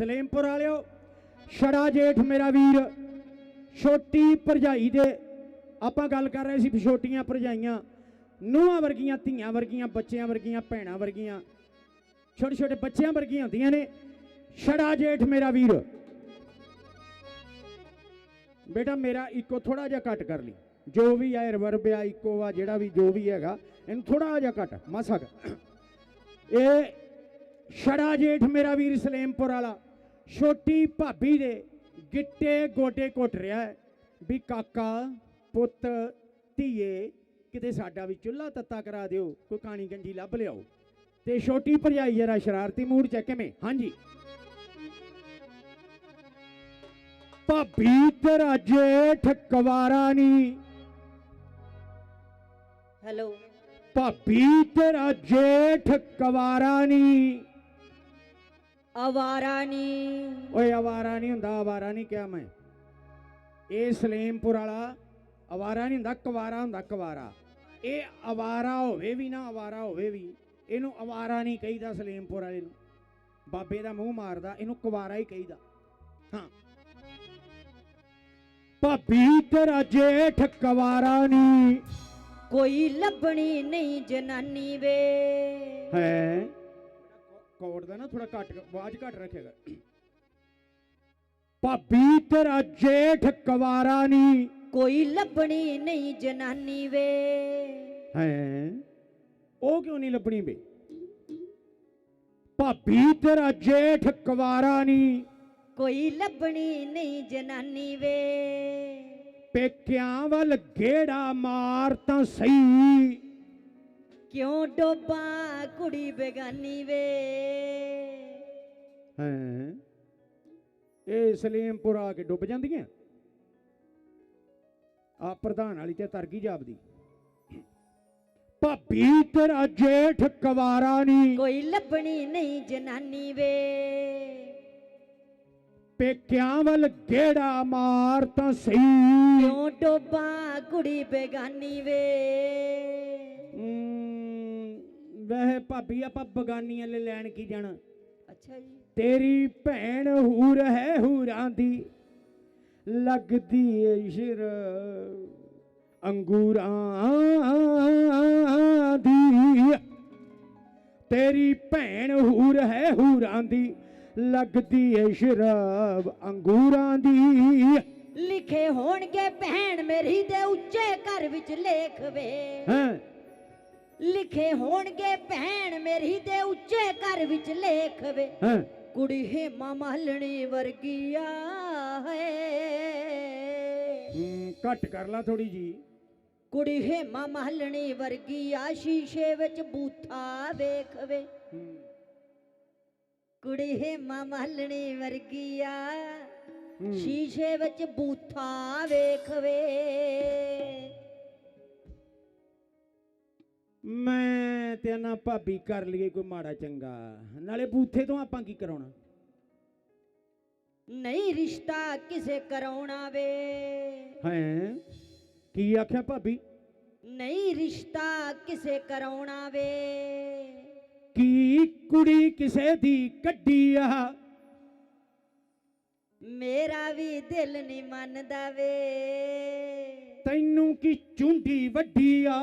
ਸਲੇਮਪੁਰ ਵਾਲਿਓ, ਛੜਾ ਜੇਠ ਮੇਰਾ ਵੀਰ, ਛੋਟੀ ਭਰਜਾਈ ਦੇ, ਆਪਾਂ ਗੱਲ ਕਰ ਰਹੇ ਸੀ ਛੋਟੀਆਂ ਭਰਜਾਈਆਂ, ਨੂੰਹਾਂ ਵਰਗੀਆਂ, ਧੀਆਂ ਵਰਗੀਆਂ, ਬੱਚਿਆਂ ਵਰਗੀਆਂ, ਭੈਣਾਂ ਵਰਗੀਆਂ, ਛੋਟੇ ਛੋਟੇ ਬੱਚਿਆਂ ਵਰਗੀਆਂ ਹੁੰਦੀਆਂ ਨੇ, ਛੜਾ ਜੇਠ ਮੇਰਾ ਵੀਰ। ਬੇਟਾ ਮੇਰਾ ਇੱਕੋ ਥੋੜਾ ਜਿਹਾ ਘੱਟ ਕਰ ਲਈ, ਜੋ ਵੀ ਆ ਰਿਵਰਬ ਆ, ਇੱਕੋ ਆ, ਜਿਹੜਾ ਵੀ, ਜੋ ਵੀ ਹੈਗਾ, ਇਹਨੂੰ ਥੋੜਾ ਜਿਹਾ ਘੱਟ, ਮਸਾ ਇਹ ਛੜਾ ਜੇਠ ਮੇਰਾ ਵੀਰ ਸਲੇਮਪੁਰ ਵਾਲਾ ਛੋਟੀ ਭਾਬੀ ਦੇ ਗਿੱਟੇ ਗੋਡੇ ਘੁੱਟ ਰਿਹਾ ਹੈ ਵੀ ਕਾਕਾ ਪੁੱਤ ਧੀਏ ਕਿਤੇ ਸਾਡਾ ਵੀ ਚੁੱਲ੍ਹਾ ਤੱਤਾ ਕਰਾ ਦਿਓ ਕੋਈ ਕਾਣੀ ਗੰਜੀ ਲੱਭ ਲਿਆਓ। ਤੇ ਛੋਟੀ ਭਰਜਾਈ ਜਰਾ ਸ਼ਰਾਰਤੀ ਮੂਡ ਚ ਕਿਵੇਂ? ਹਾਂਜੀ। ਭਾਬੀ ਤੇਰਾ ਜੇਠ ਕਵਾਰਾ ਨੀ। ਹੈਲੋ। ਭਾਬੀ ਤੇਰਾ ਜੇਠ ਕਵਾਰਾ ਨੀ। ਆਵਾਰਾ ਨੀ ਓਏ ਨਹੀਂ ਹੁੰਦਾ ਆਵਾਰਾ ਨਹੀਂ ਕਿਹਾ ਮੈਂ। ਇਹ ਸਲੇਮਪੁਰ ਵਾਲਾ ਨਹੀਂ ਹੁੰਦਾ ਕੁਵਾਰਾ ਹੁੰਦਾ ਕੁਵਾਰਾ। ਇਹ ਆਵਾਰਾ ਹੋਵੇ ਵੀ ਨਾ ਆਵਾਰਾ ਹੋਵੇ ਵੀ ਇਹਨੂੰ ਨਹੀਂ ਕਹੀਦਾ ਸਲੇਮਪੁਰ ਵਾਲੇ ਨੂੰ। ਬਾਬੇ ਦਾ ਮੂੰਹ ਮਾਰਦਾ ਇਹਨੂੰ ਕੁਵਾਰਾ ਹੀ ਕਹੀਦਾ। ਹਾਂ। ਭਾਬੀ ਤੇਰਾ ਜੇਠ ਕੁਵਾਰਾ ਨਹੀਂ। ਕੋਈ ਲੱਭਣੀ ਨਹੀਂ ਜਨਾਨੀ ਵੇ। ਹੈ? ਕੋਡ ਦਾ ਨਾ ਥੋੜਾ ਘੱਟ ਆਵਾਜ਼ ਘੱਟ ਰੱਖੇਗਾ। ਭਾਬੀ ਤੇਰਾ ਜੇਠ ਕੁਵਾਰਾ ਨਹੀਂ। ਕੋਈ ਲੱਭਣੀ ਨਹੀਂ ਜਨਾਨੀ ਵੇ। ਹੈ? ਉਹ ਕਿਉਂ ਨਹੀਂ ਲੱਭਣੀ ਬੇ ਭਾਬੀ ਤੇਰਾ ਜੇਠ ਕੁਵਾਰਾ ਨਹੀਂ। ਕੋਈ ਲੱਭਣੀ ਨਹੀਂ ਜਨਾਨੀ ਵੇ। ਪੇਕਿਆਂ ਵੱਲ ਗੇੜਾ ਮਾਰ ਤਾਂ ਸਹੀ। ਕਿਉਂ ਡੋਬਾ ਕੁੜੀ ਬੇਗਾਨੀ ਵੇ? ਹੈ? ਇਹ ਸਲੀਮਪੁਰ ਆ ਕੇ ਡੁੱਬ ਜਾਂਦੀਆਂ। ਆ ਪ੍ਰਧਾਨ ਵਾਲੀ ਤੇ ਤਰ ਗਈ ਜਾਪਦੀ। ਭਾਬੀ ਤੇਰਾ ਜੇਠ ਕੁਵਾਰਾ ਨਹੀਂ। ਕੋਈ ਲੱਭਣੀ ਨਹੀਂ ਜਨਾਨੀ ਵੇ। ਪੇਕਿਆਂ ਵੱਲ ਗੇੜਾ ਮਾਰ ਤਾਂ ਸਹੀ। ਕਿਉਂ ਡੋਬਾ ਕੁੜੀ ਬੇਗਾਨੀ ਵੇ? ਵੈਸੇ ਭਾਬੀ ਆਪਾਂ ਬਗਾਨੀਆਂ ਲੈ ਲੈਣ ਕੀ ਜਾਣਾ? ਅੱਛਾ ਜੀ। ਤੇਰੀ ਭੈਣ ਹੂਰ ਹੈ ਹੂਰਾਂ ਦੀ ਲੱਗਦੀ ਏ ਸ਼ਿਰ ਅੰਗੂਰਾਂ ਦੀ। ਤੇਰੀ ਭੈਣ ਹੂਰ ਹੈ ਹੂਰਾਂ ਦੀ ਲੱਗਦੀ ਏ ਸ਼ਰਾਬ ਅੰਗੂਰਾਂ ਦੀ। ਲਿਖੇ ਹੋਣਗੇ ਭੈਣ ਮੇਰੀ ਦੇ ਉੱਚੇ ਘਰ ਵਿੱਚ ਲੇਖ ਵੇ। ਹਾਂ? ਲਿਖੇ ਹੋਣਗੇ ਭੈਣ ਮੇਰੀ ਦੇ ਉੱਚੇ ਘਰ ਵਿੱਚ ਲੇਖ ਵੇ। ਹਾਂ। ਕੁੜੀ ਹੇਮਾ ਮਹਲਣੀ ਵਰਗੀਆ ਹੈ ਹਮ, ਘੱਟ ਕਰ ਲਾ ਥੋੜੀ ਜੀ। ਕੁੜੀ ਹੇਮਾ ਮਹਲਣੀ ਵਰਗੀਆ ਸ਼ੀਸ਼ੇ ਵਿੱਚ ਬੂਥਾ ਵੇਖ ਵੇ। ਕੁੜੀ ਹੇਮਾ ਮਹਲਣੀ ਵਰਗੀਆ ਹਮ। ਸ਼ੀਸ਼ੇ ਵਿੱਚ ਬੂਥਾ ਵੇਖ ਵੇ। ਮੈਂ ਤੇ ਨਾ ਭਾਬੀ ਕਰ ਲਈਏ ਕੋਈ ਮਾੜਾ ਚੰਗਾ। ਨਾਲੇ ਬੂਥੇ ਤੋਂ ਆਪਾਂ ਕੀ ਕਰਾਉਣਾ? ਨਹੀਂ ਰਿਸ਼ਤਾ ਕਿਸੇ ਕਰਾਉਣਾ ਵੇ। ਹੈ? ਕੀ ਆਖਿਆ ਭਾਬੀ? ਨਹੀਂ ਰਿਸ਼ਤਾ ਕਿਸੇ ਕਰਾਉਣਾ ਵੇ। ਕੀ ਕੁੜੀ ਕਿਸੇ ਦੀ ਕੱਢੀ ਆ? ਮੇਰਾ ਵੀ ਦਿਲ ਨਹੀਂ ਮੰਨਦਾ ਵੇ। ਤੈਨੂੰ ਕੀ ਚੁੰਡੀ ਵੱਡੀ ਆ?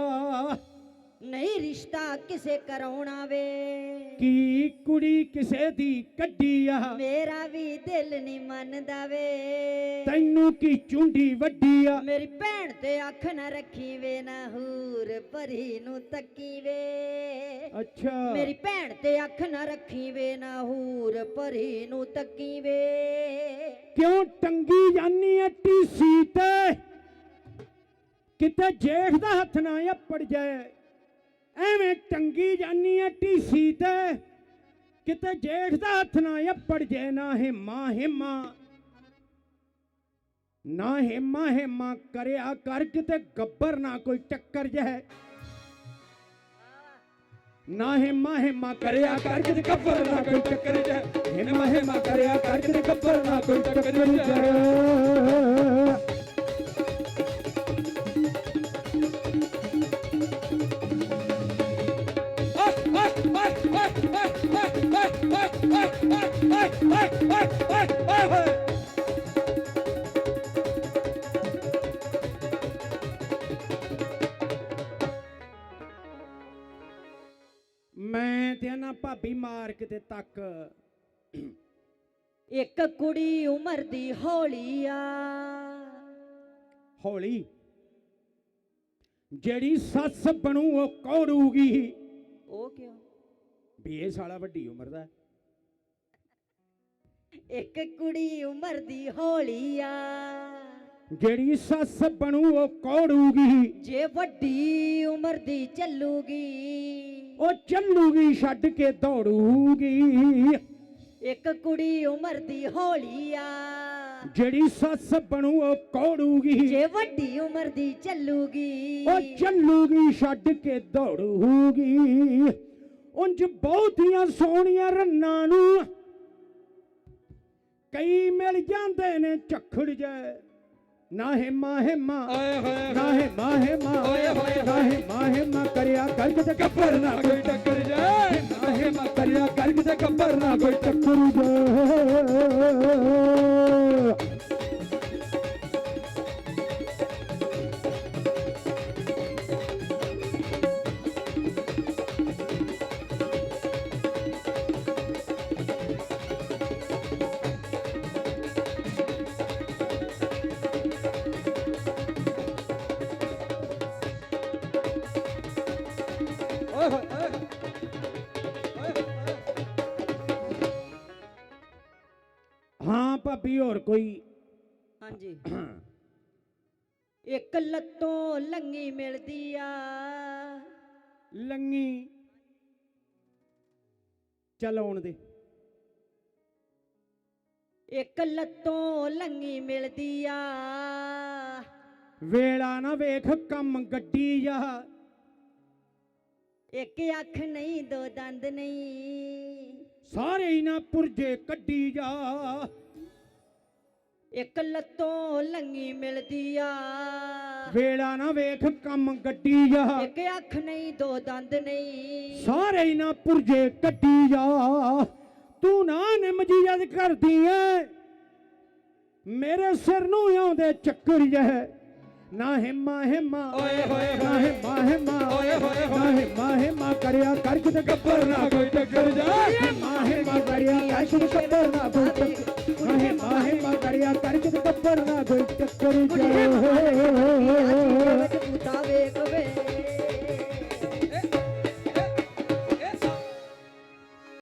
ਨਹੀਂ ਰਿਸ਼ਤਾ ਕਿਸੇ ਕਰਾਉਣਾ ਵੇ ਕੀ ਕੁੜੀ ਕਿਸੇ ਦੀ ਕੱਢੀ ਆ? ਮੇਰਾ ਵੀ ਦਿਲ ਨਹੀਂ ਮੰਨਦਾ ਵੇ। ਤੈਨੂੰ ਕੀ ਚੁੰਡੀ ਵੱਡੀ ਆ? ਮੇਰੀ ਭੈਣ ਤੇ ਅੱਖ ਨਾ ਰੱਖੀ ਵੇ ਨਾ ਹੂਰ ਪਰੀ ਨੂੰ ਤੱਕੀ ਵੇ। ਅੱਛਾ। ਮੇਰੀ ਭੈਣ ਤੇ ਅੱਖ ਨਾ ਰੱਖੀ ਵੇ ਨਾ ਹੂਰ ਪਰੀ ਨੂੰ ਤੱਕੀ ਵੇ। ਕਿਉਂ ਟੰਗੀ ਜਾਨੀ ਐ ਟੀਸੀ ਤੇ? ਕਿਤੇ ਦਾ ਹੱਥ ਨਾ ਅੱਪੜ ਜਾਏ। ਐਵੇਂ ਟੰਗੀ ਜਾਨੀ ਐ ਟੀਸੀ ਤੇ। ਕਿਤੇ ਜੇਠ ਦਾ ਹੱਥ ਨਾ ਅੱਪੜ ਜਾਏ ਨਾ ਹਿਮਾ ਹਿਮਾ। ਨਾ ਹਿਮਾ ਹਿਮਾ ਕਰਿਆ ਕਰ, ਕਿਤੇ ਗੱਬਰ ਨਾ ਕੋਈ ਟੱਕਰ ਜਾਏ ਨਾ ਹਿਮਾ ਹਿਮਾ ਕਰਿਆ ਕਰ, ਕਿਤੇ ਗੱਬਰ ਨਾ ਕੋਈ ਟੱਕਰ ਜਾਏ ਹਿਮਾ ਹਿਮਾ ਕਰਿਆ ਕਰ, ਕਿਤੇ ਗੱਬਰ ਨਾ ਕੋਈ ਟੱਕਰ ਜਾਏ ਮਾਰ ਕਿਤੇ ਤੱਕ। ਇੱਕ ਕੁੜੀ ਉਮਰ ਦੀ ਹੌਲੀ ਆ। ਹੌਲੀ? ਜਿਹੜੀ ਸੱਸ ਬਣੂ ਉਹ ਕੌੜੂਗੀ ਉਹ ਕਿਉਂ? ਵੀ ਇਹ ਸਾਲਾ ਵੱਡੀ ਉਮਰ ਦਾ। ਇੱਕ ਕੁੜੀ ਉਮਰ ਦੀ ਹੌਲੀ ਆ। ਜਿਹੜੀ ਸੱਸ ਬਣੂ ਉਹ ਕੌੜੂਗੀ। ਜੇ ਵੱਡੀ ਉਮਰ ਦੀ ਚੱਲੂਗੀ ਉਹ ਚੱਲੂਗੀ ਛੱਡ ਕੇ ਦੌੜੂਗੀ। ਇੱਕ ਕੁੜੀ ਉਮਰ ਦੀ ਹੌਲੀ ਆ। ਜਿਹੜੀ ਸੱਸ ਬਣੂ ਉਹ ਕੌੜੂਗੀ। ਜੇ ਵੱਡੀ ਉਮਰ ਦੀ ਚੱਲੂਗੀ ਉਹ ਚੱਲੂਗੀ ਛੱਡ ਕੇ ਦੌੜੂਗੀ। ਉਂਝ ਬਹੁਤੀਆਂ ਸੋਹਣੀਆਂ ਰੰਨਾਂ ਨੂੰ ਕਈ ਮਿਲ ਜਾਂਦੇ ਨੇ ਝੱਖੜ ਜੇ। ਨਾ ਹਿਮਾ ਹਿਮਾ ਨਾ ਹਿਮਾ ਹਿਮਾ ਨਾ ਹਿਮਾ ਹਿਮਾ ਕਰਿਆ ਕਰ ਕਿਤੇ ਗੱਬਰ ਨਾ ਕੋਈ ਟੱਕਰ ਜਾਏ। ਨਾ ਹਿਮਾ ਕਰਿਆ ਕਰ ਕਿਤੇ ਗੱਬਰ ਨਾ ਕੋਈ ਟੱਕਰ ਜੇ ਭਾਬੀ ਹੋਰ ਕੋਈ? ਹਾਂਜੀ। ਇੱਕ ਲੱਤੋਂ ਲੰਗੀ ਮਿਲਦੀ ਆ। ਲੰਗੀ? ਚੱਲ ਆਉਣ ਦੇ। ਇੱਕ ਲੱਤੋਂ ਲੰਗੀ ਮਿਲਦੀ ਆ। ਵੇਲਾ ਨਾ ਵੇਖ ਕੰਮ ਗੱਡੀ ਜਾ ਇੱਕ ਅੱਖ ਨਹੀਂ ਦੋ ਦੰਦ ਨਹੀਂ। ਸਾਰੇ ਹੀ ਨਾ ਪੁਰਜੇ ਕੱਢੀ ਜਾ। ਇੱਕ ਲੱਤੋਂ ਲੰਗੀ ਮਿਲਦੀ ਆ। ਵੇਲਾ ਨਾ ਵੇਖ ਕੰਮ ਗੱਡੀ ਜਾ ਇੱਕ ਅੱਖ ਨਹੀਂ ਦੋ ਦੰਦ ਨਹੀਂ। ਸਾਰੇ ਹੀ ਨਾ ਪੁਰਜੇ ਕੱਢੀ ਜਾ ਤੂੰ ਨਾ ਨਿਮਜੀ ਜਦ ਕਰਦੀ ਐ ਮੇਰੇ ਸਿਰ ਨੂੰ ਆਉਂਦੇ ਚੱਕਰ ਜਹ ਨਾ ਹਿਮਾ ਹਿਮਾ ਓਏ ਹੋਏ ਨਾ ਹਿਮਾ ਹਿਮਾ ਓਏ ਹੋਏ ਨਾ ਹੋਏ। ਹਿਮਾ ਹਿਮਾ ਕਰਿਆ ਕਰ ਕਿਤੇ ਗੱਬਰ ਨਾ ਕੋਈ ਟੱਕਰ ਜਾਏ ਟੱਕਰ ਮਾਹੇ ਮਾਹੇ ਮਾਗੜਿਆ